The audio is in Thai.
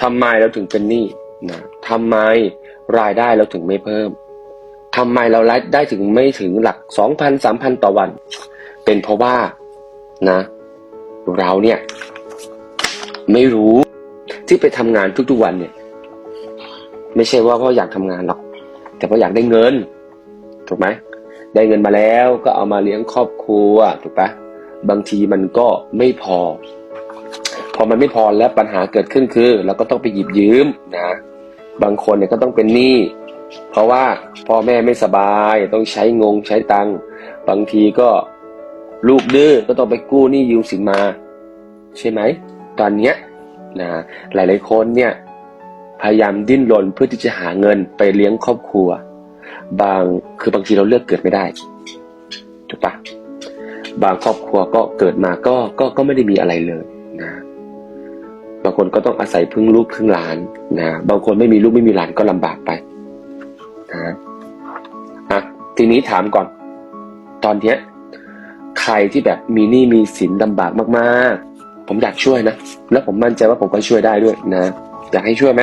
ทำไมเราถึงเป็นหนี้นะทำไมรายได้เราถึงไม่เพิ่มทำไมเรารายได้ถึงไม่ถึงหลักสองพันสามพันต่อวัน เป็นเพราะว่านะ เราเนี่ย ไม่รู้ที่ไปทำงานทุกๆวันเนี่ย ไม่ใช่ว่าเพราะอยากทำงานหรอก แต่เพราะอยากได้เงินถูกไหมได้เงินมาแล้วก็เอามาเลี้ยงครอบครัวถูกปะบางทีมันก็ไม่พอ อมันไม่พอแล้วปัญหาเกิดขึ้นคือ เราก็ต้องไปหยิบยืมนะ บางคนเนี่ยก็ต้องเป็นหนี้เพราะว่าพ่อแม่ไม่สบายต้องใช้งงใช้ตังค์บางทีก็ลูกดื้อก็ต้องไปกู้หนี้ยืมสินมา ใช่ไหมตอนเนี้ยนะหลาย ๆ คนเนี่ยพยายามดิ้นรนเพื่อที่จะหาเงินไปเลี้ยงครอบครัว บางคือบางทีเราเลือกเกิดไม่ได้ถูกปะบางครอบครัวก็เกิดมาก็ก็ก็ไม่ได้มีอะไรเลยนะ บางคนก็ต้องอาศัยพึ่งลูกพึ่งหลานนะบางคนไม่มีลูกไม่มีหลานก็ลำบากไปนะอะทีนี้ถามก่อน ตอนเนี้ยใครที่แบบมีหนี้มีสินลำบากมาก ๆ ผมอยากช่วยนะ แล้วผมมั่นใจว่าผมก็ช่วยได้ด้วยนะอยากให้ช่วยไหม